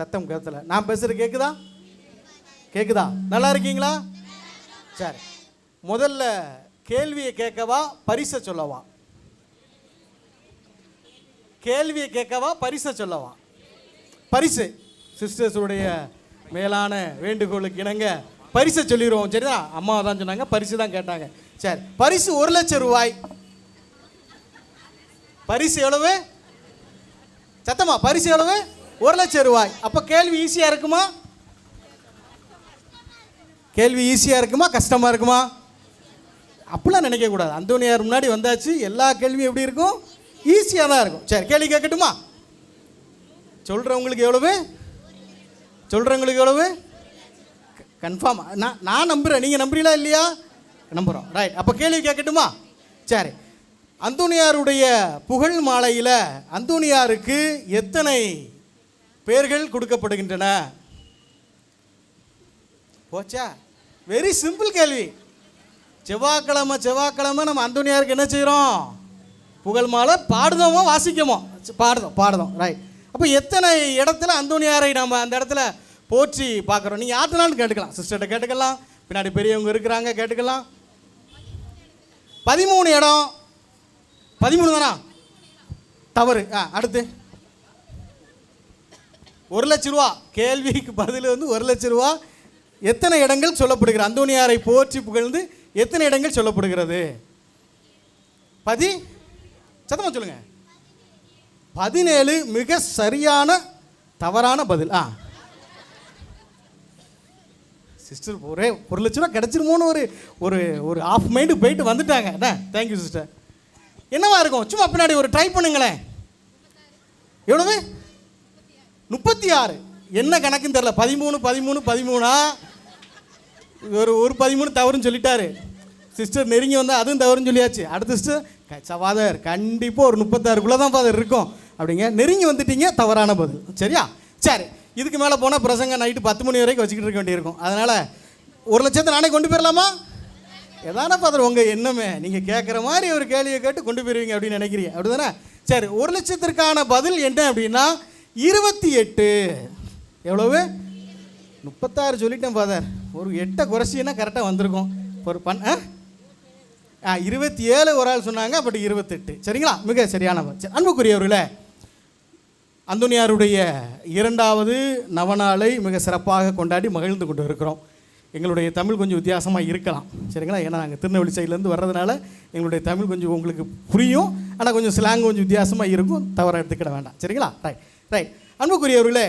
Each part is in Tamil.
சத்தம் கேட்கல நான் பேசுகிற கேட்குதா கேட்குதா நல்லா இருக்கீங்களா? சரி. முதல்ல கேள்வியை கேட்கவா பரிசை சொல்லவா? கேள்வியை கேட்கவா பரிசை சொல்லவா? பரிசு. சிஸ்டர்ஸுடைய மேலான வேண்டுகோளுக்கு இணங்க பரிசை சொல்லிடுவோம் சரிதா? அம்மா தான் சொன்னாங்க பரிசு தான் கேட்டாங்க. சரி. பரிசு ஒரு லட்சம் ரூபாய். பரிசு எவ்வளவு? சத்தமா பரிசு எவ்வளவு? ஒரு லட்சம் ரூபாய். அப்போ கேள்வி ஈஸியாக இருக்குமா? கேள்வி ஈஸியாக இருக்குமா? கஷ்டமாக இருக்குமா? அப்படிலாம் நினைக்கக்கூடாது. அந்தோனியார் முன்னாடி வந்தாச்சு. எல்லா கேள்வியும் எப்படி இருக்கும்? ஈஸியாக தான் இருக்கும். சரி கேள்வி கேட்கட்டுமா? சொல்கிறவங்களுக்கு எவ்வளவு? சொல்கிறவங்களுக்கு எவ்வளவு? கன்ஃபார்ம் நான் நான் நம்புகிறேன் நீங்கள் நம்புறீங்களா இல்லையா? நம்புகிறோம் ரைட் அப்போ கேள்வி கேட்கட்டுமா? சரி. அந்தோனியாருடைய புகழ் மாலையில் அந்தோனியாருக்கு எத்தனை பெயர்கள் கொடுக்கப்படுகின்றன. போச்சா? வெரி சிம்பிள் கேள்வி. செவ்வாய்க்கிழமை செவ்வாய்க்கிழமை நம்ம அந்தோனியாருக்கு என்ன செய்கிறோம் புகழ் மாலை பாடுதோமோ வாசிக்கமோ? பாடுதோம் பாடுதோம் ரைட் அப்போ எத்தனை இடத்துல அந்தோனியாரை நம்ம அந்த இடத்துல போற்றி பார்க்குறோம்? நீங்கள் யார்ட்டனாலும் கேட்டுக்கலாம். சிஸ்டர்கிட்ட கேட்டுக்கலாம். பின்னாடி பெரியவங்க இருக்கிறாங்க கேட்டுக்கலாம். பதிமூணு இடம். பதிமூணு தானா? தவறு. ஆ அடுத்து. ஒரு லட்ச ரூபா. கேள்விக்கு பதில் வந்து ஒரு லட்ச ரூபா. எத்தனை இடங்கள் சொல்லப்படுகிறது? அந்தோனியாரை போற்றி புகழ்ந்து எத்தனை இடங்கள் சொல்லப்படுகிறது? பதி சத்தமாக சொல்லுங்க. பதினேழு மிக சரியான தவறான பதில். ஆ. சிஸ்டர் ஒரே ஒரு லட்ச ரூபா கிடச்சிருமோன்னு ஒரு ஒரு ஒரு ஆஃப் மைண்டு போயிட்டு வந்துட்டாங்க. என்ன? தேங்க்யூ சிஸ்டர் என்னவா இருக்கும்? சும்மா பின்னாடி ஒரு ட்ரை பண்ணுங்களேன். எவ்வளவு? முப்பத்தி ஆறு என்ன கணக்குன்னு தெரில பதிமூணு பதிமூணு பதிமூணா? ஒரு ஒரு பதிமூணு தவறுன்னு சொல்லிட்டாரு. சிஸ்டர் நெருங்கி வந்தால் அதுவும் தவறுன்னு சொல்லியாச்சு. அடுத்த சிஸ்டர் ஃபாதர் கண்டிப்பாக ஒரு முப்பத்தாறுக்குள்ளே தான் ஃபாதர் இருக்கும். அப்படிங்க. நெருங்கி வந்துட்டீங்க தவறான பதில். சரியா? சரி. இதுக்கு மேலே போனால் பிரசங்க நைட்டு பத்து மணி வரைக்கும் வச்சுக்கிட்டு இருக்க வேண்டியிருக்கும். அதனால் ஒரு லட்சத்தை நானே கொண்டு போயிடலாமா எதான ஃபாதர் உங்கள் எண்ணமே. நீங்கள் கேட்குற மாதிரி ஒரு கேள்வியை கேட்டு கொண்டு போயிருவீங்க அப்படின்னு நினைக்கிறீங்க. அப்படி தானே சரி. ஒரு லட்சத்திற்கான பதில் என்ன அப்படின்னா இருபத்தி எட்டு. எவ்வளவு? முப்பத்தாறு சொல்லிட்டேன் ஃபாதர் ஒரு எட்டை குறைச்சின்னா கரெக்டாக வந்திருக்கும். ஒரு பண் ஆ? ஆ இருபத்தி ஏழு ஒரு ஆள் சொன்னாங்க பட் இருபத்தெட்டு. சரிங்களா? மிக சரியான சரி, அன்புக்குரியவர்களே அந்தோனியாருடைய இரண்டாவது நவநாளை மிக சிறப்பாக கொண்டாடி மகிழ்ந்து கொண்டு இருக்கிறோம். எங்களுடைய தமிழ் கொஞ்சம் வித்தியாசமாக இருக்கலாம். சரிங்களா? ஏன்னா நாங்கள் திருநெல்வேலி சைட்லேருந்து வர்றதுனால எங்களுடைய தமிழ் கொஞ்சம் உங்களுக்கு புரியும். ஆனால் கொஞ்சம் ஸ்லாங் கொஞ்சம் வித்தியாசமாக இருக்கும். தவறாக எடுத்துக்கிட வேண்டாம். சரிங்களா? ரைட் ரைட் அன்புக்குரியவர்களே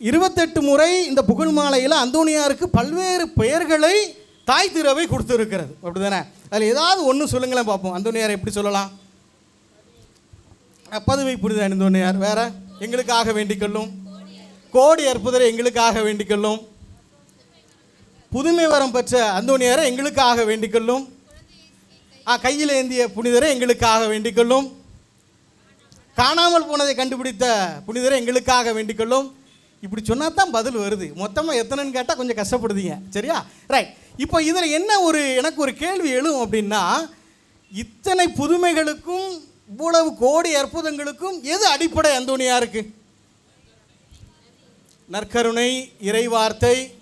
இருபத்தெட்டு முறை இந்த புகழ் மாலையில் அந்தோனியாருக்கு பல்வேறு பெயர்களை தாய் திருவை கொடுத்துருக்கிறது. அப்படிதானே? அதில் ஏதாவது ஒன்று சொல்லுங்களேன் பார்ப்போம் அந்தோனியாரை எப்படி சொல்லலாம்? அஹ், பதுமை புனித வேற? எங்களுக்காக வேண்டிக் கொள்ளும் கோடி அற்புதரை எங்களுக்காக வேண்டிக் கொள்ளும் புதுமை வரம் பெற்ற அந்தோனியாரை எங்களுக்காக வேண்டிக் கொள்ளும் கையில் ஏந்திய புனிதரை எங்களுக்காக வேண்டிக் கொள்ளும் காணாமல் போனதை கண்டுபிடித்த புனிதரை எங்களுக்காக வேண்டிக்கொள்ளும். இப்படி சொன்னா தான் பதில் வருது. மொத்தமாக எத்தனைன்னு கேட்டால் கொஞ்சம் கஷ்டப்படுதீங்க. சரியா? ரைட் இப்போ இதில் என்ன ஒரு எனக்கு ஒரு கேள்வி எழும் அப்படின்னா இத்தனை புதுமைகளுக்கும் இவ்வளவு கோடி அற்புதங்களுக்கும் எது அடிப்படை அந்தோனியா இருக்கு? நற்கருணை இறைவார்த்தை.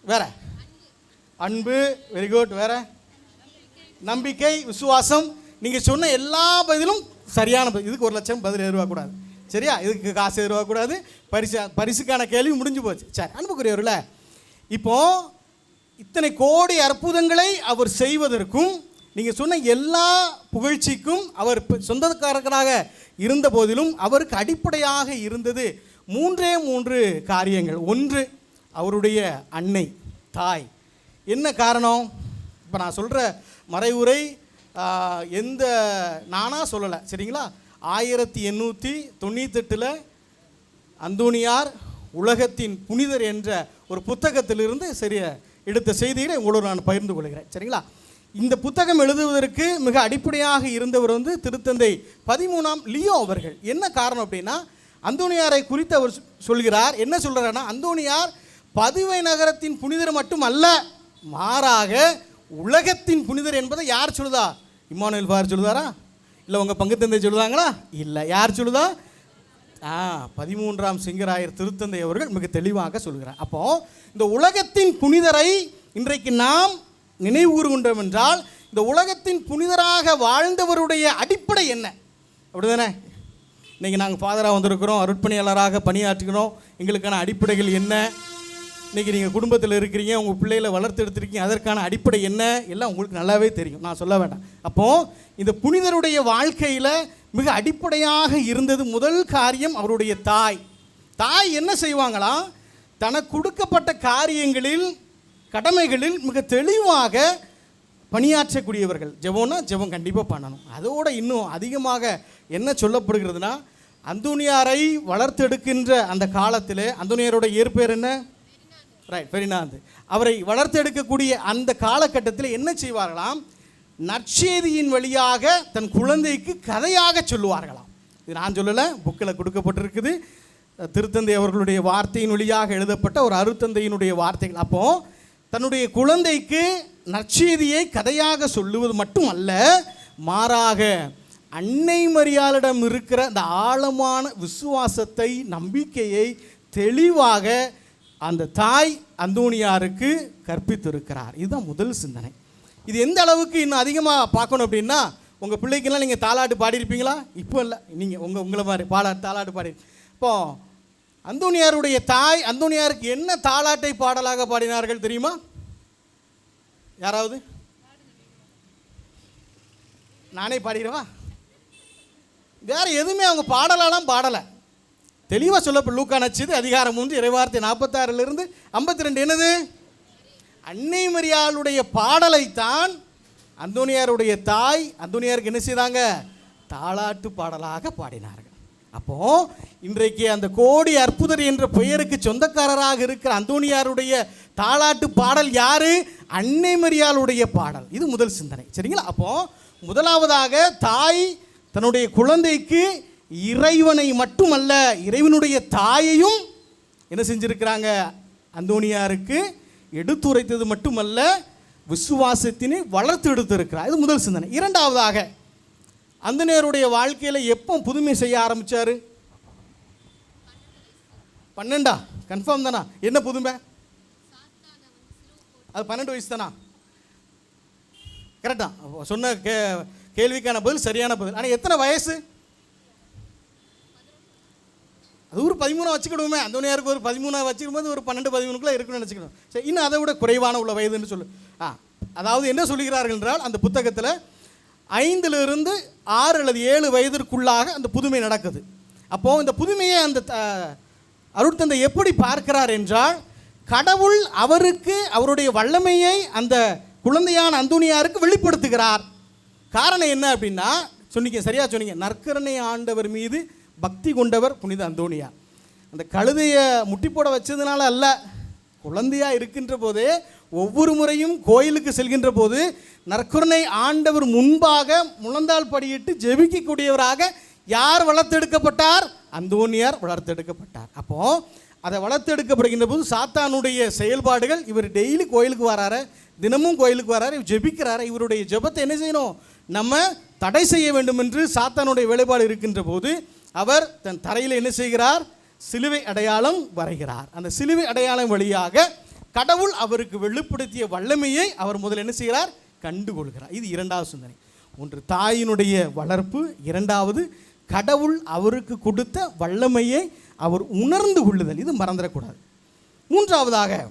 வேற? அன்பு. வெரி குட் வேற? நம்பிக்கை விசுவாசம். நீங்கள் சொன்ன எல்லா பதிலும் சரியான பதில் இதுக்கு ஒரு லட்சம் பதில் எதிர்பார்க்கக்கூடாது சரியா? இதுக்கு காசு எதிர்பார்க்கக்கூடாது பரிசு பரிசுக்கான கேள்வி முடிஞ்சு போச்சு. சரி அன்புக்குரியவர்கள இப்போது இத்தனை கோடி அற்புதங்களை அவர் செய்வதற்கும் நீங்கள் சொன்ன எல்லா புகழ்ச்சிக்கும் அவர் சொந்தக்காரர்களாக இருந்த போதிலும் அவருக்கு அடிப்படையாக இருந்தது மூன்றே மூன்று காரியங்கள். ஒன்று அவருடைய அன்னை தாய். என்ன காரணம்? இப்போ நான் சொல்கிற மறைவுரை எந்த நானாக சொல்லலை சரிங்களா? ஆயிரத்தி எண்ணூற்றி தொண்ணூத்தெட்டில் அந்தோனியார் உலகத்தின் புனிதர் என்ற ஒரு புத்தகத்திலிருந்து சரிய எடுத்த செய்திகளை உங்களோடு நான் பகிர்ந்து கொள்கிறேன் சரிங்களா? இந்த புத்தகம் எழுதுவதற்கு மிக அடிப்படையாக இருந்தவர் வந்து திருத்தந்தை பதிமூணாம் லியோ அவர்கள். என்ன காரணம் அப்படின்னா அந்தோனியாரை குறித்து அவர் சொ- சொல்கிறார். என்ன சொல்கிறாருன்னா அந்தோனியார் பதுவை நகரத்தின் புனிதர் மட்டும் அல்ல மாறாக உலகத்தின் புனிதர் என்பதை யார் சொல்லுதா? இம்மானுவேல் ஃபார் சொல்லுதாரா? இல்லை உங்கள் பங்கு தந்தை சொல்லுதாங்களா? இல்லை. யார் சொல்லுதா? ஆ பதிமூன்றாம் சிங்கராயர் திருத்தந்தை அவர்கள் மிக தெளிவாக சொல்கிறார். அப்போ இந்த உலகத்தின் புனிதரை இன்றைக்கு நாம் நினைவு கூறுகின்றோம் என்றால் இந்த உலகத்தின் புனிதராக வாழ்ந்தவருடைய அடிப்படை என்ன? அப்படிதானே? இன்னைக்கு நாங்கள் ஃபாதராக வந்திருக்கிறோம் அருட்பணியாளராக பணியாற்றுகிறோம். எங்களுக்கான அடிப்படைகள் என்ன? இன்னைக்கு நீங்கள் குடும்பத்தில் இருக்கிறீங்க உங்கள் பிள்ளைகளை வளர்த்து எடுத்திருக்கீங்க அதற்கான அடிப்படை என்ன? எல்லாம் உங்களுக்கு நல்லாவே தெரியும். நான் சொல்ல வேண்டாம். அப்போது இந்த புனிதருடைய வாழ்க்கையில் மிக அடிப்படையாக இருந்தது முதல் காரியம் அவருடைய தாய். தாய் என்ன செய்வாங்களா? தனக்கு கொடுக்கப்பட்ட காரியங்களில் கடமைகளில் மிக தெளிவாக பணியாற்றக்கூடியவர்கள். ஜெபம்னா ஜெபம் கண்டிப்பாக பண்ணணும். அதோடு இன்னும் அதிகமாக என்ன சொல்லப்படுகிறதுனா அந்தோனியாரை வளர்த்தெடுக்கின்ற அந்த காலத்தில் அந்தோனியாரோட இயற்பெயர் என்ன? ரைட் பெரினாந்து அவரை வளர்த்தெடுக்கக்கூடிய அந்த காலகட்டத்தில் என்ன செய்வார்களாம்? நற்செய்தியின் வழியாக தன் குழந்தைக்கு கதையாக சொல்லுவார்களாம். இது நான் சொல்லலை புக்கில் கொடுக்கப்பட்டிருக்குது. திருத்தந்தை அவர்களுடைய வார்த்தையின் வழியாக எழுதப்பட்ட ஒரு அருத்தந்தையினுடைய வார்த்தைகள். அப்போ தன்னுடைய குழந்தைக்கு நற்செய்தியை கதையாக சொல்லுவது மட்டும் அல்ல மாறாக அன்னை மரியாளிடம் இருக்கிற அந்த ஆழமான விசுவாசத்தை நம்பிக்கையை தெளிவாக அந்த தாய் அந்தோணியாருக்கு கற்பித்திருக்கிறார். இதுதான் முதல் சிந்தனை. இது எந்த அளவுக்கு இன்னும் அதிகமாக பார்க்கணும் அப்படின்னா உங்கள் பிள்ளைக்கெல்லாம் நீங்கள் தாலாட்டு பாடியிருப்பீங்களா? இப்போ இல்லை. நீங்கள் உங்கள் உங்களை மாதிரி பாடா தாலாட்டு பாடி. இப்போ அந்தோணியாருடைய தாய் அந்தோணியாருக்கு என்ன தாலாட்டை பாடலாக பாடினார்கள் தெரியுமா? யாராவது? நானே பாடிடுவா? வேறு எதுவுமே அவங்க பாடலாலாம் பாடலை. தெளிவாக சொல்லப்படும் லூக்கா நச்சது அதிகாரம் மூன்று இறைவார்த்தை நாற்பத்தாறுலேருந்து ஐம்பத்தி ரெண்டு என்னது? அன்னை மரியாளுடைய பாடலைத்தான் அந்தோனியாருடைய தாய் அந்தோனியாருக்கு என்ன செய்தாங்க? தாளாட்டு பாடலாக பாடினார்கள். அப்போ இன்றைக்கு அந்த கோடி அற்புதர் என்ற பெயருக்கு சொந்தக்காரராக இருக்கிற அந்தோனியாருடைய தாளாட்டு பாடல் யாரு? அன்னை மரியாளுடைய பாடல். இது முதல் சிந்தனை. சரிங்களா? அப்போ முதலாவதாக தாய் தன்னுடைய குழந்தைக்கு இறைவனை மட்டுமல்ல இறைவனுடைய தாயையும் என்ன செஞ்சுருக்கிறாங்க? அந்தோனியாருக்கு எடுத்துரைத்தது மட்டுமல்ல விசுவாசத்தினை வளர்த்து எடுத்திருக்கிறார். இது முதல் சிந்தனை. இரண்டாவதாக அந்தனியருடைய வாழ்க்கையில் எப்போ புதுமை செய்ய ஆரம்பித்தார் பன்னெண்டா? கன்ஃபார்ம் தானா? என்ன புதுமை? அது பன்னெண்டு வயசு தானா? கரெக்டா சொன்ன கே கேள்விக்கான பதில் சரியான பதில். ஆனால் எத்தனை வயசு? அது ஒரு பதிமூணாக வச்சுக்கிடுவோமே. அந்தோனியாருக்கு ஒரு பதிமூணா வச்சுக்கும்போது ஒரு பன்னெண்டு பதிமூணுக்குள்ளே இருக்குன்னு நினச்சிக்கணும். சரி இன்னும் அதை விட குறைவான உள்ள வயதுன்னு சொல்லு. ஆ அதாவது என்ன சொல்லுகிறார்கள் என்றால் அந்த புத்தகத்தில் ஐந்திலிருந்து ஆறு அல்லது ஏழு வயதிற்குள்ளாக அந்த புதுமை நடக்குது. அப்போது இந்த புதுமையை அந்த த- அருட்தந்தை எப்படி பார்க்கிறார் என்றால் கடவுள் அவருக்கு அவருடைய வல்லமையை அந்த குழந்தையான அந்தோனியாருக்கு வெளிப்படுத்துகிறார். காரணம் என்ன அப்படின்னா சொன்னீங்க சரியா சொன்னீங்க. நற்கரணை ஆண்டவர் மீது பக்தி கொண்டவர் புனித அந்தோனியா. அந்த கழுதையை முட்டி போட வச்சதுனால அல்ல குழந்தையா இருக்கின்ற போதே ஒவ்வொரு முறையும் கோயிலுக்கு செல்கின்ற போது நற்குரனை ஆண்டவர் முன்பாக முழந்தாள் படியிட்டு ஜெபிக்கக்கூடியவராக யார் வளர்த்தெடுக்கப்பட்டார்? அந்தோனியார் வளர்த்தெடுக்கப்பட்டார். அப்போ அதை வளர்த்தெடுக்கப்படுகின்ற போது சாத்தானுடைய செயல்பாடுகள் இவர் டெய்லி கோயிலுக்கு வராரு தினமும் கோயிலுக்கு வராரு இவர் ஜெபிக்கிறாரு. இவருடைய ஜெபத்தை என்ன செய்யணும்? நம்ம தடை செய்ய வேண்டும் என்று சாத்தானுடைய வேலைப்பாடு இருக்கின்ற போது அவர் தன் தரையில் என்ன செய்கிறார்? சிலுவை அடையாளம் வரைகிறார். அந்த சிலுவை அடையாளம் வழியாக கடவுள் அவருக்கு வெளிப்படுத்திய வல்லமையை அவர் முதல் என்ன செய்கிறார்? கண்டுகொள்கிறார். இது இரண்டாவது சிந்தனை. ஒன்று தாயினுடைய வளர்ப்பு. இரண்டாவது கடவுள் அவருக்கு கொடுத்த வல்லமையை அவர் உணர்ந்து கொள்ளுதல். இது மறந்துடக்கூடாது. மூன்றாவதாக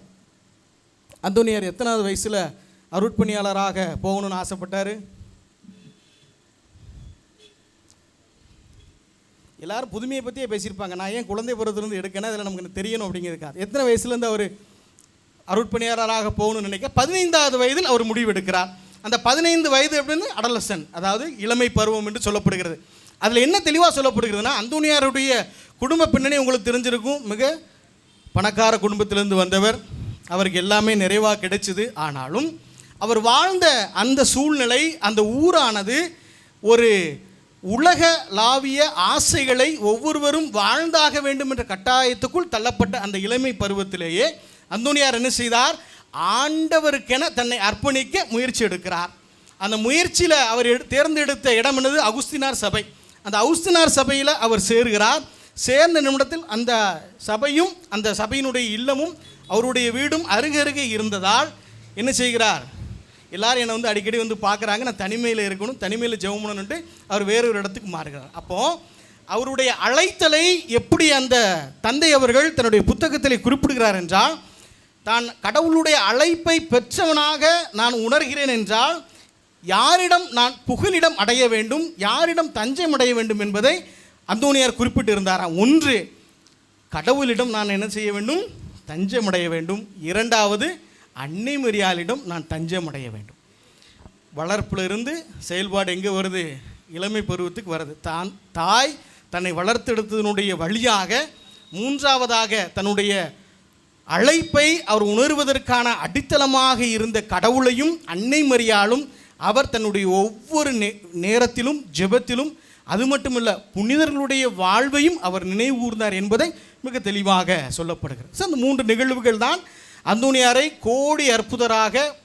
அந்தோனியார் எத்தனாவது வயசில் அருட்பணியாளராக போகணும்னு ஆசைப்பட்டார்? எல்லாரும் புதுமையை பற்றியே பேசியிருப்பாங்க. நான் ஏன் குழந்தை பருவத்திலிருந்து எடுக்கணும்? அதில் நமக்கு தெரியணும் அப்படிங்கிறதுக்காக எத்தனை வயசுலேருந்து அவர் அருட்பணியாளராக போகணும்னு நினைக்க? பதினைந்தாவது வயதில் அவர் முடிவெடுக்கிறார். அந்த பதினைந்து வயது அப்படின்னு அடலசன் அதாவது இளமை பருவம் என்று சொல்லப்படுகிறது. அதில் என்ன தெளிவாக சொல்லப்படுகிறதுனா அந்தோனியாருடைய குடும்ப பின்னணி உங்களுக்கு தெரிஞ்சிருக்கும். மிக பணக்கார குடும்பத்திலிருந்து வந்தவர். அவருக்கு எல்லாமே நிறைவாக கிடைச்சிது. ஆனாலும் அவர் வாழ்ந்த அந்த சூழ்நிலை அந்த ஊரானது ஒரு உலகளாவிய ஆசைகளை ஒவ்வொருவரும் வாழ்ந்தாக வேண்டும் என்ற கட்டாயத்துக்குள் தள்ளப்பட்ட அந்த இளமை பருவத்திலேயே அந்தோனியார் என்ன செய்தார்? ஆண்டவருக்கென தன்னை அர்ப்பணிக்க முயற்சி எடுக்கிறார். அந்த முயற்சியில் அவர் எடு தேர்ந்தெடுத்த இடம் என்னது? அகுஸ்தினார் சபை. அந்த அகுஸ்தினார் சபையில் அவர் சேருகிறார். சேர்ந்த நிமிடத்தில் அந்த சபையும் அந்த சபையினுடைய இல்லமும் அவருடைய வீடும் அருகருகே இருந்ததால் என்ன செய்கிறார்? எல்லாரும் என்னை வந்து அடிக்கடி வந்து பார்க்குறாங்க. நான் தனிமையில் இருக்கணும் தனிமையில் ஜெபம் அவர் வேறொரு இடத்துக்கு மாறுகிறார். அப்போது அவருடைய அழைத்தலை எப்படி அந்த தந்தை அவர்கள் தன்னுடைய புத்தகத்தில் குறிப்பிடுகிறார் என்றால் தான் கடவுளுடைய அழைப்பை பெற்றவனாக நான் உணர்கிறேன் என்றால் யாரிடம் நான் புகலிடம் அடைய வேண்டும் யாரிடம் தஞ்சம் அடைய வேண்டும் என்பதை அந்தோனியார் குறிப்பிட்டு இருந்தாராம் ஒன்று கடவுளிடம் நான் என்ன செய்ய வேண்டும்? தஞ்சம் அடைய வேண்டும். இரண்டாவது அன்னை மரியாளிடம் நான் தஞ்சம் அடைய வேண்டும். வளர்ப்பிலிருந்து செயல்பாடு எங்கே வருது? இளமை பருவத்துக்கு வருது. தான் தாய் தன்னை வளர்த்தெடுத்ததனுடைய வழியாக மூன்றாவதாக தன்னுடைய அழைப்பை அவர் உணர்வதற்கான அடித்தளமாக இருந்த கடவுளையும் அன்னை மரியாளும் அவர் தன்னுடைய ஒவ்வொரு நே நேரத்திலும் ஜெபத்திலும் அது மட்டுமல்ல புனிதர்களுடைய வாழ்வையும் அவர் நினைவூர்ந்தார் என்பதை மிக தெளிவாக சொல்லப்படுகிறது. ஸோ அந்த மூன்று நிகழ்வுகள் தான் அந்தோனியாரை கோடி அற்புதராக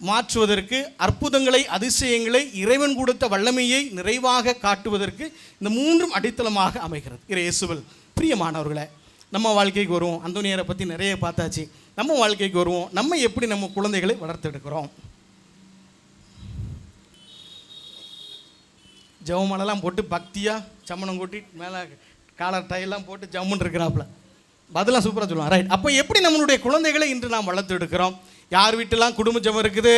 மாற்றுவதற்கு அற்புதங்களை அதிசயங்களை இறைவன் கொடுத்த வல்லமையை நிறைவாக காட்டுவதற்கு இந்த மூன்றும் அடித்தளமாக அமைகிறது. இறையேசுவல் பிரியமானவர்களை பிரியமானவர்களே நம்ம வாழ்க்கைக்கு வருவோம். அந்தோனியரை பற்றி நிறைய பார்த்தாச்சு. நம்ம வாழ்க்கைக்கு வருவோம். நம்ம எப்படி நம்ம குழந்தைகளை வளர்த்தெடுக்கிறோம்? ஜெவமலெல்லாம் போட்டு பக்தியாக சம்மணம் கூட்டி மேலே காலர் டையெல்லாம் போட்டு ஜம்முன்னு இருக்கிறாப்புல. பதிலாக சூப்பராக சொல்லுவான் ரைட் அப்போ எப்படி நம்மளுடைய குழந்தைகளை இன்று நாம் வளர்த்து எடுக்கிறோம் யார் வீட்டெல்லாம் குடும்ப ஜெபம் இருக்குது?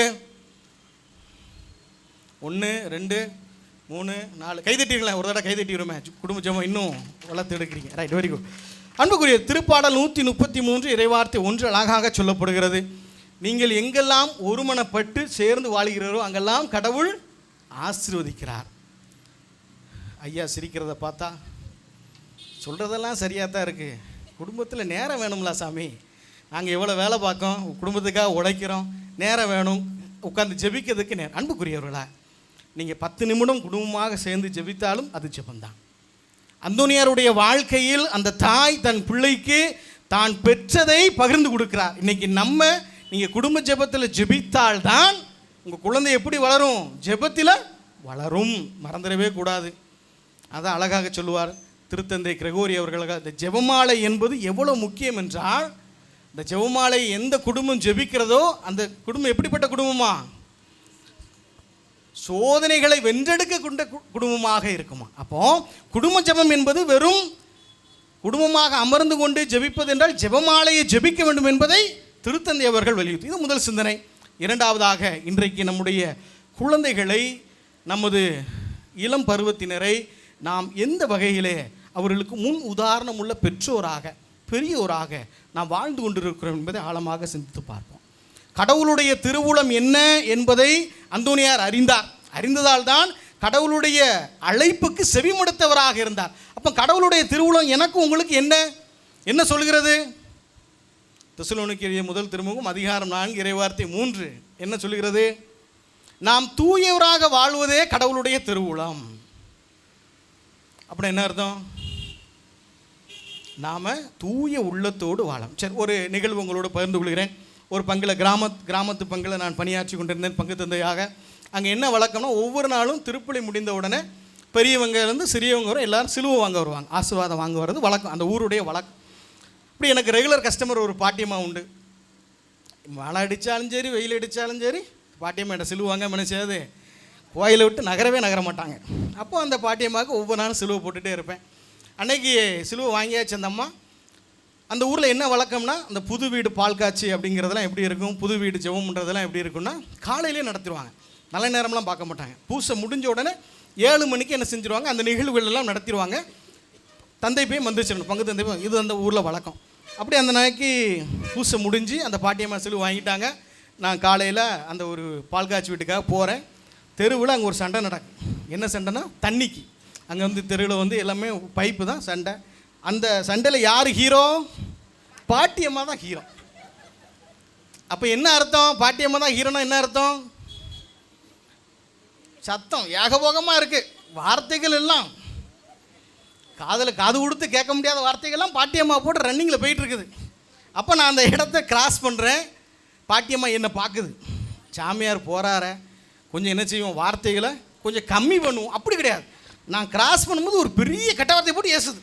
ஒன்று ரெண்டு மூணு நாலு. கைதட்டிங்களேன் ஒரு தடவை கைதட்டிடுமே குடும்ப ஜெபம் இன்னும் வளர்த்து எடுக்கிறீங்க ரைட் வெரி குட் அன்புக்குரிய திருப்பாடல் நூற்றி முப்பத்தி மூன்று இறைவார்த்தை ஒன்று அழகாக சொல்லப்படுகிறது. நீங்கள் எங்கெல்லாம் ஒருமனப்பட்டு சேர்ந்து வாழ்கிறீரோ அங்கெல்லாம் கடவுள் ஆசிர்வதிக்கிறார். ஐயா சிரிக்கிறத பார்த்தா சொல்கிறதெல்லாம் சரியாக தான் இருக்குது குடும்பத்தில் நேரம் வேணும்ல சாமி. நாங்கள் எவ்வளோ வேலை பார்க்கோம் குடும்பத்துக்காக உழைக்கிறோம் நேரம் வேணும் உட்காந்து ஜெபிக்கிறதுக்கு நேரம். அன்புக்குரியவர்களா நீங்கள் பத்து நிமிடம் குடும்பமாக சேர்ந்து ஜெபித்தாலும் அது ஜெபந்தான் அந்தோனியாருடைய வாழ்க்கையில் அந்த தாய் தன் பிள்ளைக்கு தான் பெற்றதை பகிர்ந்து கொடுக்கிறார் இன்றைக்கி நம்ம நீங்கள் குடும்ப ஜெபத்தில் ஜெபித்தால்தான் உங்கள் குழந்தை எப்படி வளரும்? ஜெபத்தில் வளரும். மறந்துடவே கூடாது. அதான் அழகாக சொல்லுவார். திருத்தந்தை கிரகோரி அவர்களுக்கு இந்த ஜெபமாலை என்பது எவ்வளோ முக்கியம் என்றால் இந்த ஜெபமாலை எந்த குடும்பம் ஜெபிக்கிறதோ அந்த குடும்பம் எப்படிப்பட்ட குடும்பமா? சோதனைகளை வென்றெடுக்க கொண்ட கு- குடும்பமாக இருக்குமா? அப்போ குடும்ப ஜெபம் என்பது வெறும் குடும்பமாக அமர்ந்து கொண்டு ஜெபிப்பது என்றால் ஜெபமாலையை ஜெபிக்க வேண்டும் என்பதை திருத்தந்தை அவர்கள் வலியுறுத்தி. இது முதல் சிந்தனை. இரண்டாவதாக இன்றைக்கு நம்முடைய குழந்தைகளை நமது இளம் பருவத்தினரை நாம் எந்த வகையிலே அவர்களுக்கு முன் உதாரணம் உள்ள பெற்றோராக பெரியோராக நாம் வாழ்ந்து கொண்டிருக்கிறோம் என்பதை ஆழமாக சிந்தித்து பார்ப்போம். கடவுளுடைய திருவுளம் என்ன என்பதை அந்தோனியார் அறிந்தார். அறிந்ததால் தான் கடவுளுடைய அழைப்புக்கு செவிமடுத்தவராக இருந்தார். அப்போ கடவுளுடைய திருவுளம் எனக்கு உங்களுக்கு என்ன? என்ன சொல்கிறது? தெசலோனிக்கேய முதல் திருமுகம் அதிகாரம் நான்கு இறைவார்த்தை மூன்று. என்ன சொல்கிறது? நாம் தூயவராக வாழ்வதே கடவுளுடைய திருவுளம். அப்படி என்ன அர்த்தம்? நாம் தூய உள்ளத்தோடு வாழலாம். சரி ஒரு நிகழ்வு உங்களோடு பகிர்ந்து கொள்கிறேன். ஒரு பங்கில் கிராம கிராமத்து பங்கில் நான் பணியாற்றி கொண்டிருந்தேன் பங்கு தந்தையாக. அங்கே என்ன வழக்கம்னா ஒவ்வொரு நாளும் திருப்பலி முடிந்த உடனே பெரியவங்கலேருந்து சிறியவங்க வரும் எல்லாரும் சிலுவை வாங்க வருவாங்க. ஆசீர்வாதம் வாங்க வர்றது வழக்கம் அந்த ஊருடைய வழக்கம். இப்படி எனக்கு ரெகுலர் கஸ்டமர் ஒரு பாட்டியம்மா உண்டு. மழை அடித்தாலும் சரி வெயில் அடித்தாலும் சரி பாட்டியம்மா என்ன சிலுவாங்க மனுஷாது கோயிலை விட்டு நகரவே நகர மாட்டாங்க. அப்போது அந்த பாட்டியம்மாவுக்கு ஒவ்வொரு நாளும் சிலுவை போட்டுகிட்டே இருப்பேன். அன்னைக்கு சிலுவை வாங்கியாச்சு அந்த அம்மா. அந்த ஊரில் என்ன வழக்கம்னா அந்த புது வீடு பால் காட்சி அப்படிங்கிறதெல்லாம் எப்படி இருக்கும்? புது வீடு ஜெபம் பண்ணுறதெல்லாம் எப்படி இருக்கும்னா காலையிலே நடத்திடுவாங்க. நல்ல நேரம்லாம் பார்க்க மாட்டாங்க. பூசை முடிஞ்ச உடனே ஏழு மணிக்கு என்ன செஞ்சுருவாங்க? அந்த நிகழ்வுகளெல்லாம் நடத்திடுவாங்க. தந்தை போய் மந்திரிச்சிடணும் பங்கு தந்தை போய் இது அந்த ஊரில் வழக்கம். அப்படி அந்த நாளைக்கு பூசை முடிஞ்சு அந்த பாட்டியம்மா சிலுவை வாங்கிட்டாங்க. நான் காலையில் அந்த ஒரு பால் காய்ச்சி வீட்டுக்காக போகிறேன் தெருவில் அங்கே ஒரு சண்டை நடக்கும் என்ன சண்டைனா தண்ணிக்கு. அங்கே வந்து தெருவில் வந்து எல்லாமே பைப்பு தான் சண்டை. அந்த சண்டையில் யார் ஹீரோ பாட்டியம்மா தான் ஹீரோ அப்போ என்ன அர்த்தம்? பாட்டியம்மா தான் ஹீரோனா என்ன அர்த்தம்? சத்தம் ஏகபோகமாக இருக்குது வார்த்தைகள் எல்லாம். காதில் காது கொடுத்து கேட்க முடியாத வார்த்தைகள்லாம் பாட்டியம்மா போட்டு ரன்னிங்கில் போயிட்டு இருக்குது. அப்போ நான் அந்த இடத்த கிராஸ் பண்ணுறேன் பாட்டியம்மா என்னை பார்க்குது. சாமியார் போகிறார கொஞ்சம் என்ன செய்வோம்? வார்த்தைகளை கொஞ்சம் கம்மி பண்ணுவோம். அப்படி கிடையாது. நான் கிராஸ் பண்ணும்போது ஒரு பெரிய கெட்ட போட்டு ஏசுது.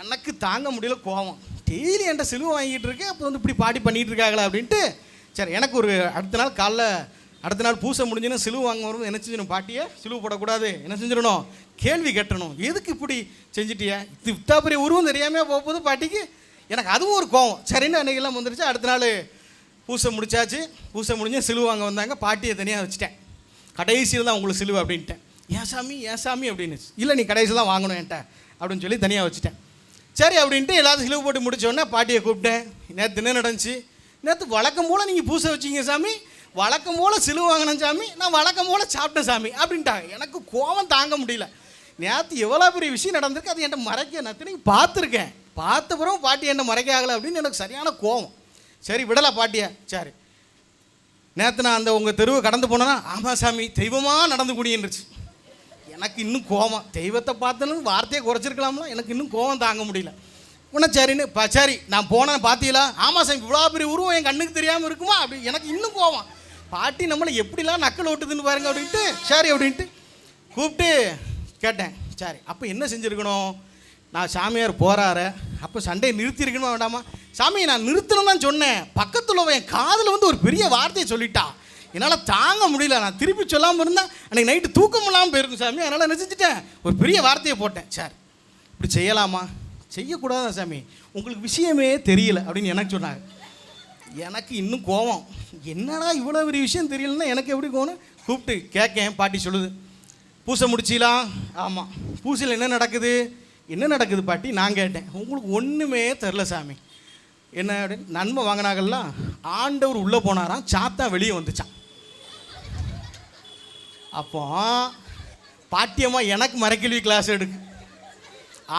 எனக்கு தாங்க முடியல கோவம். டெய்லி என்கிட்ட சிலுவை வாங்கிட்டு இருக்கேன் அப்போ வந்து இப்படி பாட்டி பண்ணிட்டு இருக்காங்களா அப்படின்ட்டு சரி எனக்கு ஒரு அடுத்த நாள் காலைல அடுத்த நாள் பூசை முடிஞ்சுன்னா சிலுவை வாங்க வரும் என்ன செஞ்சிடணும்? பாட்டியை சிலுவை போடக்கூடாது. என்ன செஞ்சிடணும்? கேள்வி கட்டணும். எதுக்கு இப்படி செஞ்சிட்டியா? இது இத்தா பெரிய உருவம் தெரியாமல் போகும்போது பாட்டிக்கு? எனக்கு அதுவும் ஒரு கோவம். சரின்னு அன்னைக்கெல்லாம் வந்துருச்சு. அடுத்த நாள் பூசை முடிச்சாச்சு. பூசை முடிஞ்சு சிலுவை வாங்க வந்தாங்க. பாட்டியை தனியாக வச்சுட்டேன். கடைசியில் தான் உங்களுக்கு சிலுவை அப்படின்ட்டேன். ஏன் சாமி ஏன் சாமி? அப்படின்னு இல்லை நீ கடைசியில் தான் வாங்கணும் என்கிட்ட அப்படின்னு சொல்லி தனியாக வச்சுட்டேன். சரி அப்படின்ட்டு எல்லாத்தையும் சிலுவை போட்டு முடித்தோடனே பாட்டியை கூப்பிட்டேன். நேற்று என்ன நடந்துச்சு? நேற்று வழக்கம் போல் நீங்கள் பூசை வச்சீங்க சாமி. வழக்கம் போல் சிலுவை வாங்கினேன் சாமி. நான் வழக்கம் போல் சாப்பிட்டேன் சாமி அப்படின்ட்டாங்க. எனக்கு கோபம் தாங்க முடியல. நேற்று எவ்வளோ பெரிய விஷயம் நடந்திருக்கு அது என்கிட்ட மறைக்க நான் திரும்பி பார்த்துருக்கேன். பார்த்த பிறகு பாட்டி என்ன மறைக்க ஆகலை அப்படின்னு எனக்கு சரியான கோவம். சரி விடலை பாட்டியை. சரி. நேற்று நான் அந்த உங்கள் தெருவை கடந்து போனேன்னா ஆமாம் சாமி தெய்வமாக நடந்து குடியிருந்துச்சு எனக்கு இன்னும் கோவம் தெய்வத்தை பார்த்தனும் வார்த்தையை குறைச்சிருக்கலாம்ல எனக்கு இன்னும் கோவம் தாங்க முடியல. உடனே சரின்னு ப சரி நான் போனேன் பார்த்தீங்களா? ஆமாம் சாமி இவ்வளோ பெரிய உருவம் என் கண்ணுக்கு தெரியாமல் இருக்குமா? அப்படி எனக்கு இன்னும் கோவம் பாட்டி நம்மளை எப்படிலாம் நக்கல் ஓட்டுதுன்னு பாருங்க அப்படின்ட்டு சரி அப்படின்ட்டு கூப்பிட்டு கேட்டேன். சரி அப்போ என்ன செஞ்சுருக்கணும்? நான் சாமியார் போகிறாரு அப்போ சண்டையை நிறுத்தியிருக்கணுமா வேண்டாமா? சாமி நான் நிறுத்தணும் தான் சொன்னேன். பக்கத்தில் என் காதில் வந்து ஒரு பெரிய வார்த்தையை சொல்லிட்டா. என்னால் தாங்க முடியல. நான் திருப்பி சொல்லாமல் இருந்தால் அன்றைக்கி நைட்டு தூக்கம் இல்லாமல் போயிருக்கும் சாமி. அதனால் என்ன செஞ்சுட்டேன் ஒரு பெரிய வார்த்தையை போட்டேன். சார் இப்படி செய்யலாமா? செய்யக்கூடாதா சாமி. உங்களுக்கு விஷயமே தெரியல அப்படின்னு எனக்கு சொன்னாங்க. எனக்கு இன்னும் கோவம். என்னடா இவ்வளோ பெரிய விஷயம் தெரியலன்னா எனக்கு எப்படி கோணும் கூப்பிட்டு கேட்கேன் பாட்டி சொல்லுது. பூசை முடிச்சிலா? ஆமாம் பூசையில் என்ன நடக்குது? என்ன நடக்குது பாட்டி? நான் கேட்டேன். உங்களுக்கு ஒன்றுமே தெரில சாமி. என்ன அப்படின்னு நன்மை வாங்கினாங்கல்லாம் ஆண்டவர் உள்ளே போனாராம் சாத்தா வெளியே வந்துச்சான் அப்போ பாட்டியம்மா எனக்கு மறைக்கல்வி கிளாஸ் எடுக்கு.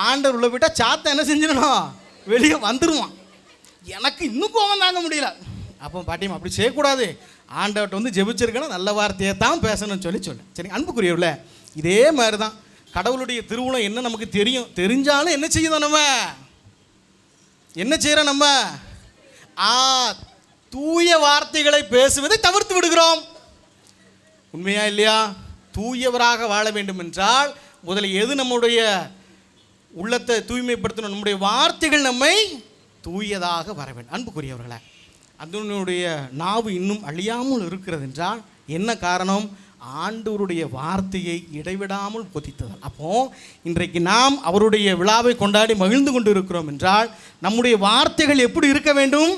ஆண்டவர் உள்ள போயிட்டா சாத்தா என்ன செஞ்சிடணும்? வெளியே வந்துடுவான் எனக்கு இன்னும் கோவம் தாங்க முடியல. அப்போ பாட்டியம்மா அப்படி செய்யக்கூடாது. ஆண்டவர்கிட்ட வந்து ஜெபிச்சிருக்கணும் நல்ல வார்த்தையை தான் பேசணும்னு சொல்லி சொன்னேன். சரி அன்புக்குரியவில்ல இதே மாதிரி தான் கடவுளுடைய திருவுளம் என்ன நமக்கு தெரியும்? தெரிஞ்சாலும் என்ன செய்யுதோம் நம்ம? என்ன செய்கிறோம் நம்ம? ஆ தூய வார்த்தைகளை பேசுவதை தவிர்த்து விடுகிறோம். உண்மையா இல்லையா? தூயவராக வாழ வேண்டும் என்றால் முதல்ல எது நம்முடைய உள்ளத்தை தூய்மைப்படுத்தணும்? நம்முடைய வார்த்தைகள் நம்மை தூயதாக வர வேண்டும். அன்புக்குரியவர்களே அதனுடைய நாவு இன்னும் அழியாமல் இருக்கிறது என்றால் என்ன காரணம்? ஆண்டவருடைய வார்த்தையை இடைவிடாமல் பொதித்ததால். அப்போ இன்றைக்கு நாம் அவருடைய விழாவை கொண்டாடி மகிழ்ந்து கொண்டு இருக்கிறோம் என்றால் நம்முடைய வார்த்தைகள் எப்படி இருக்க வேண்டும்?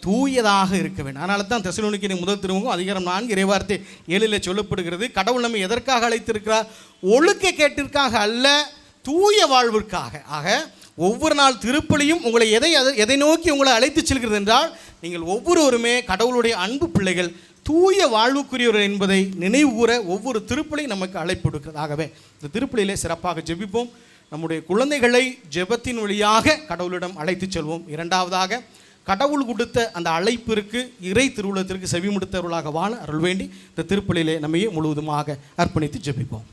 தூயதாக இருக்க வேண்டும். அதனால தான் தெசலோனிக்கிற முதல் திருமுகம் அதிகாரம் நான்கு இறைவார்த்தை ஏழில் சொல்லப்படுகிறது. கடவுள் நம்மை எதற்காக அழைத்திருக்கிறார்? ஒழுக்க கேட்டிற்காக அல்ல தூய வாழ்விற்காக. ஆக ஒவ்வொரு நாள் திருப்பலியும் உங்களை எதை எதை- எதை நோக்கி உங்களை அழைத்து செல்கிறது என்றால் நீங்கள் ஒவ்வொருவருமே கடவுளுடைய அன்பு பிள்ளைகள் தூய வாழ்வுக்குரியவர் என்பதை நினைவுகூற ஒவ்வொரு திருப்பலியும் நமக்கு அழைப்பு கொடுக்கிறது ஆகவே இந்த திருப்பலியிலே சிறப்பாக ஜெபிப்போம். நம்முடைய குழந்தைகளை ஜெபத்தின் வழியாக கடவுளிடம் அழைத்துச் செல்வோம். இரண்டாவதாக கடவுள் கொடுத்த அந்த அழைப்பிற்கு இறை திருவுளத்திற்கு செவிமுடுத்தவர்களாக வாழ அருள் வேண்டி இந்த திருப்பலியிலே நம்மையே முழுவதுமாக அர்ப்பணித்து ஜெபிப்போம்.